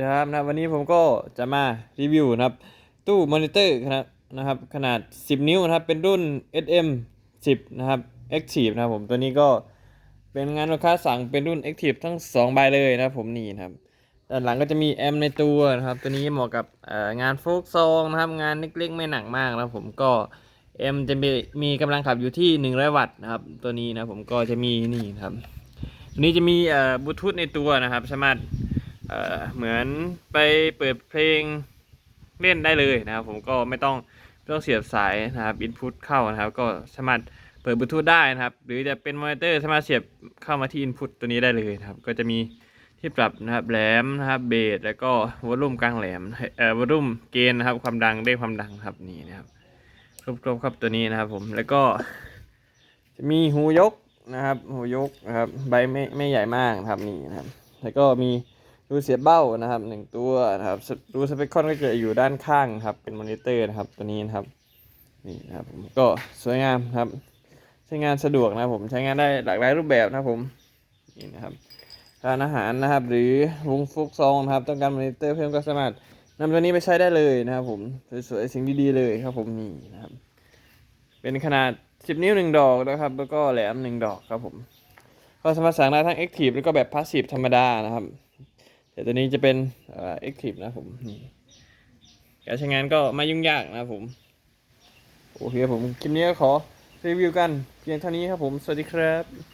นะครับนะวันนี้ผมก็จะมารีวิวนะครับ ตู้มอนิเตอร์ขนาดนะครับ ขนาด 10 นิ้วนะครับ เป็นรุ่น SM 10 นะครับ Active นะครับผมตัวนี้ก็เป็นงานลูกค้าสั่งเป็นรุ่น Active ทั้ง 2 ใบเลยนะครับผมนี่นะครับด้านหลังก็จะมีแอมในตัวนะครับ ตัวนี้เหมาะกับงานโฟกซองนะครับ งานเล็กๆ ไม่หนักมากนะผมก็แอมจะมีมีกำลังขับอยู่ที่ 100 วัตต์นะครับ ตัวนี้นะผมก็จะมีนี่นะครับตัวนี้จะมีบลูทูธในตัวนะครับ สามารถ เหมือนไปเปิดเพลงเล่นได้เลยนะครับ ผมก็ไม่ต้องไม่ต้องเสียบสายนะครับอินพุตเข้านะครับ ก็สามารถเปิดบลูทูธได้นะครับ หรือจะเป็นมอนิเตอร์สามารถเสียบเข้ามาที่อินพุตตัวนี้ได้เลยนะครับ ก็จะมีที่ปรับนะครับแหลมนะครับเบสแล้วก็วอลลุ่มกลางแหลมเอ่อวอลลุ่มเกณฑ์นะครับ ความดังเร่งความดังครับนี่นะครับครบครบครับตัวนี้นะครับ ผมแล้วก็ จะมีหูยกนะครับ หูยกนะครับ ใบไม่ไม่ใหญ่มากครับนี่นะครับ แล้วก็มี รูเสียบเบ้านะครับหนึ่งตัวนะครับรูสเปคคอนก็จะอยู่ด้านข้างครับเป็นมอนิเตอร์นะครับตัวนี้นะครับนี่นะครับผมก็สวยงามครับ ใช้งานสะดวกนะผมใช้งานได้หลากหลายรูปแบบนะผมนี่นะครับร้านอาหารนะครับ หรือวงฟุกซองนะครับต้องการมอนิเตอร์เพิ่มก็สามารถนำตัวนี้ไปใช้ได้เลยนะครับผมสวยๆสิ่งดีๆเลยครับผมนี่นะครับ เป็นขนาด 10 นิ้ว 1 ดอกนะครับ แล้วก็แหลม 1 ดอกครับผมก็สามารถสั่งได้ทั้ง Active แล้วก็แบบ Passive ธรรมดานะครับ แต่ตัวนี้จะเป็นเอ็กทรีปนะผมนี่การใช้งานก็ไม่ยุ่งยากนะผม โอเคผมคลิปนี้ก็ขอรีวิวกันเพียงเท่านี้ครับผม สวัสดีครับ